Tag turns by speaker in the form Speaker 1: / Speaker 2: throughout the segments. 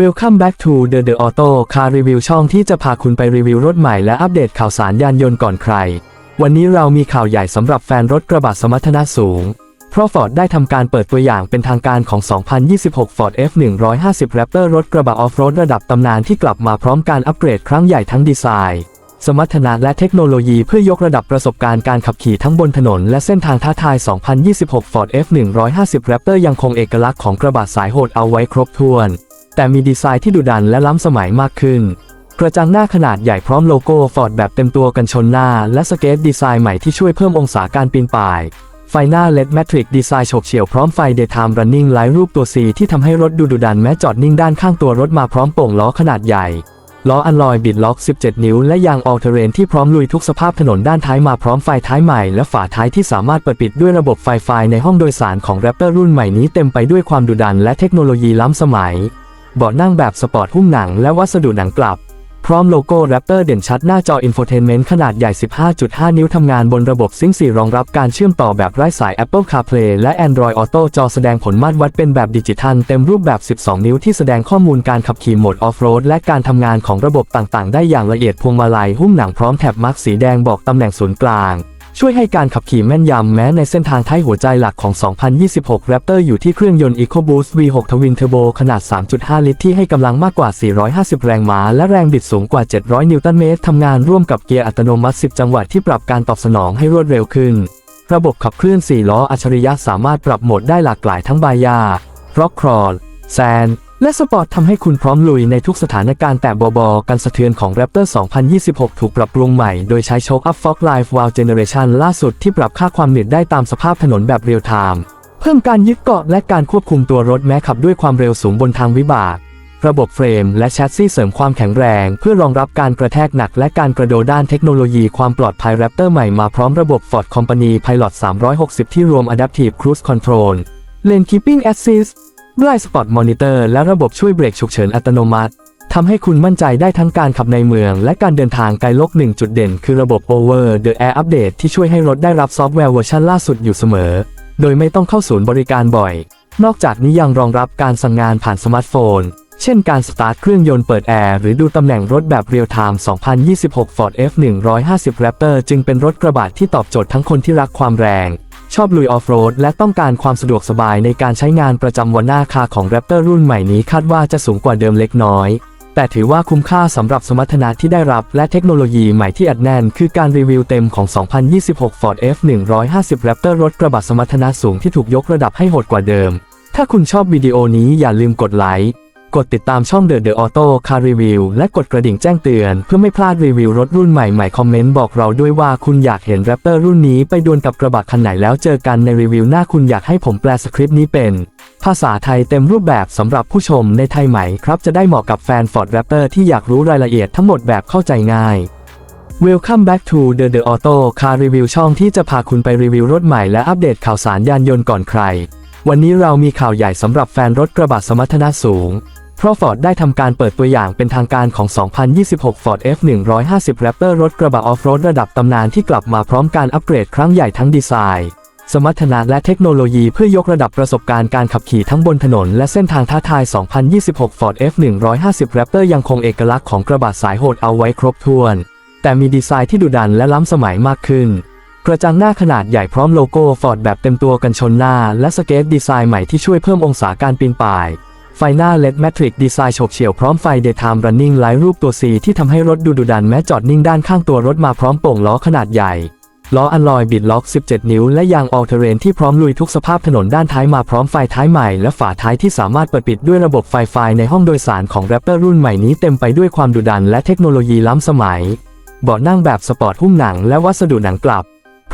Speaker 1: Welcome back to the The Auto Car Review ช่องที่จะพาคุณไปรีวิวรถใหม่และอัปเดตข่าวสารยานยนต์ก่อนใคร วันนี้เรามีข่าวใหญ่สำหรับแฟนรถกระบะสมรรถนะสูง เพราะ Ford ได้ทำการเปิดตัวอย่างเป็นทางการของ 2026 Ford F150 Raptor รถกระบะออฟโรดระดับตำนานที่กลับมาพร้อมการอัปเกรดครั้งใหญ่ทั้งดีไซน์ สมรรถนะและเทคโนโลยีเพื่อยกระดับประสบการณ์การขับขี่ทั้งบนถนน และเส้นทางท้าทาย 2026 Ford F150 Raptor ยังคงเอกลักษณ์ของกระบะสายโหดเอาไว้ครบถ้วน แต่มีดีไซน์ที่ดุดันและล้ำสมัยมากขึ้น กระจังหน้าขนาดใหญ่พร้อมโลโก้ Ford แบบเต็มตัวกันชนหน้า และสเกตดีไซน์ใหม่ที่ช่วยเพิ่มองศาการปีนป่าย ไฟหน้า LED Matrix ดีไซน์โฉบเฉี่ยวพร้อมไฟ Daytime Running Light รูปตัว C ที่ทำให้รถดูดุดันแม้จอดนิ่งด้านข้างตัวรถมาพร้อมโป่งล้อขนาดใหญ่ล้ออัลลอยบิดล็อก 17 นิ้ว และยางออลเทเรนที่พร้อมลุยทุกสภาพถนนด้านท้ายมาพร้อมไฟท้ายใหม่ และฝาท้ายที่สามารถเปิดปิดด้วยระบบไฟไฟในห้องโดยสารของ Raptor รุ่นใหม่นี้เต็มไปด้วยความดุดันและเทคโนโลยีล้ำสมัย เบาะนั่งแบบสปอร์ตหุ้มหนังและวัสดุหนังกลับ พร้อมโลโก้ Raptor เด่นชัดหน้าจอ Infotainment ขนาดใหญ่ 15.5 นิ้วทำงานบนระบบซิงค์4รองรับการเชื่อมต่อแบบไร้สาย Apple CarPlay และ Android Auto จอแสดงผลมาตรวัดเป็นแบบดิจิทัลเต็มรูปแบบ 12 นิ้วที่แสดงข้อมูลการขับขี่โหมดออฟโรดและการทำงานของระบบต่างๆ ได้อย่างละเอียดพวงมาลัยหุ้มหนังพร้อมแถบมาร์กสีแดงบอกตำแหน่งศูนย์กลาง ช่วยให้การขับขี่แม่นยำแม้ในเส้นทางท้ายหัวใจหลักของ 2026 Raptor อยู่ที่เครื่องยนต์ EcoBoost V6 Twin Turbo ขนาด 3.5 ลิตรที่ให้กำลังมากกว่า 450 แรงม้า และแรงบิดสูงกว่า 700 นิวตันเมตรทำงานร่วมกับเกียร์อัตโนมัติ 10 จังหวะที่ปรับการตอบสนองให้รวดเร็วขึ้น ระบบขับเคลื่อน 4 ล้ออัจฉริยะสามารถปรับโหมดได้หลากหลายทั้งบายาร็อกครอลแซน และสปอร์ตทำให้คุณพร้อมลุยในทุกสถานการณ์แต่บอบอกันสะเทือนของ Raptor 2026 ถูกปรับปรุงใหม่ โดยใช้โชคอัพฟ็อกไลฟ์วาลเจเนเรชันล่าสุดที่ปรับค่าความหนืดได้ตามสภาพถนนแบบเรียลไทม์เพิ่มการยึดเกาะและการควบคุมตัวรถแม้ขับด้วยความเร็วสูงบนทางวิบาก ระบบเฟรมและแชสซี่เสริมความแข็งแรง เพื่อรองรับการกระแทกหนักและการกระโดดด้านเทคโนโลยีความปลอดภัย Raptor ใหม่มาพร้อมระบบ Ford Company Pilot 360 ที่รวม Adaptive Cruise Control Lane Keeping Assist Blind Spot Monitor และระบบช่วยเบรกฉุกเฉินอัตโนมัติทำให้คุณมั่นใจได้ทั้งการขับในเมือง และการเดินทางไกลโลกหนึ่งจุดเด่น คือระบบ Over the Air Update ที่ช่วยให้รถได้รับซอฟต์แวร์เวอร์ชันล่าสุดอยู่เสมอ โดยไม่ต้องเข้าศูนย์บริการบ่อย นอกจากนี้ยังรองรับการสั่งงานผ่านสมาร์ทโฟน เช่นการสตาร์ทเครื่องยนต์เปิดแอร์หรือดูตำแหน่งรถแบบเรียลไทม์ 2026 Ford F150 Raptor จึงเป็นรถกระบะที่ตอบโจทย์ทั้งคนที่รักความแรง ชอบลุยออฟโรดและต้องการความสะดวกสบายในการใช้งานประจำวันหน้าคาของ Raptor รุ่นใหม่นี้คาดว่าจะสูงกว่าเดิมเล็กน้อย แต่ถือว่าคุ้มค่าสำหรับสมรรถนะที่ได้รับและเทคโนโลยีใหม่ที่อัดแน่น คือการรีวิวเต็มของ 2026 Ford F150 Raptor รถกระบะสมรรถนะสูงที่ถูกยกระดับให้โหดกว่าเดิม ถ้าคุณชอบวิดีโอนี้อย่าลืมกดไลค์ กดติดตามช่อง The The Auto Car Review และกดกระดิ่งแจ้งเตือน เพื่อไม่พลาดรีวิวรถรุ่นใหม่ๆ คอมเมนต์บอกเราด้วยว่าคุณอยากเห็น Raptor รุ่นนี้ไปดวลกับกระบะคันไหนแล้วเจอกันในรีวิวหน้าคุณอยากให้ผมแปลสคริปต์นี้เป็น ภาษาไทยเต็มรูปแบบสำหรับผู้ชมในไทยใหม่ครับ จะได้เหมาะกับแฟน Ford Raptor ที่อยากรู้รายละเอียดทั้งหมดแบบเข้าใจง่าย Welcome back to the The Auto Car Review ช่องที่จะพาคุณไปรีวิวรถใหม่และอัปเดตข่าวสารยานยนต์ก่อนใคร วันนี้เรามีข่าวใหญ่สำหรับแฟนรถกระบะสมรรถนะสูง เพราะ Ford ได้ทำการเปิดตัวอย่างเป็นทางการของ 2026 Ford F150 Raptor รถกระบะออฟโรดระดับตำนานที่กลับมาพร้อมการอัปเกรดครั้งใหญ่ทั้งดีไซน์ สมรรถนะและเทคโนโลยีเพื่อยกระดับประสบการณ์การขับขี่ทั้งบนถนนและเส้นทางท้าทาย 2026 Ford F150 Raptor ยังคงเอกลักษณ์ของกระบะสายโหดเอาไว้ครบถ้วน แต่มีดีไซน์ที่ดุดันและล้ำสมัยมากขึ้นกระจังหน้าขนาดใหญ่พร้อมโลโก้ Ford แบบเต็มตัวกันชนหน้า และสเกตดีไซน์ใหม่ที่ช่วยเพิ่มองศาการปีนป่าย ไฟหน้า LED Matrix ดีไซน์โฉบเฉี่ยวพร้อมไฟ Daytime Running Light รูปตัว C ที่ทำให้รถดูดุดันแม้จอดนิ่งด้านข้างตัวรถมาพร้อมโป่งล้อขนาดใหญ่ ล้ออัลลอยบิดล็อก 17 นิ้ว และยางออลเทเรนที่พร้อมลุยทุกสภาพถนนด้านท้ายมาพร้อมไฟท้ายใหม่และฝาท้ายที่สามารถเปิดปิดด้วยระบบไฟไฟในห้องโดยสารของ Raptor รุ่นใหม่นี้เต็มไปด้วยความดุดันและเทคโนโลยีล้ำสมัยเบาะนั่งแบบสปอร์ตหุ้มหนังและวัสดุหนังกลับ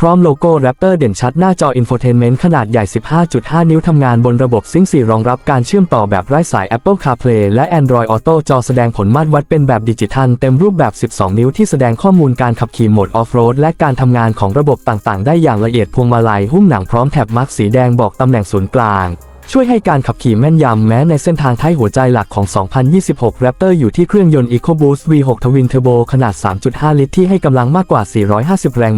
Speaker 1: พร้อมโลโก้ Raptor เด่นชัดหน้าจอ Infotainment ขนาดใหญ่ 15.5 นิ้วทำงานบนระบบซิงค์4รองรับการเชื่อมต่อแบบไร้สาย Apple CarPlay และ Android Auto จอแสดงผลมาตรวัดเป็นแบบดิจิทัลเต็มรูปแบบ 12 นิ้วที่แสดงข้อมูลการขับขี่โหมดออฟโรดและการทำงานของระบบต่างๆ ได้อย่างละเอียดพวงมาลัยหุ้มหนังพร้อมแถบมาร์กสีแดงบอกตำแหน่งศูนย์กลางช่วยให้การขับขี่แม่นยำแม้ในเส้นทางท้ายหัวใจหลักของ 2026 Raptor อยู่ที่เครื่องยนต์ EcoBoost V6 Twin Turbo ขนาด 3.5 ลิตรที่ให้กำลังมากกว่า 450 แรงม้า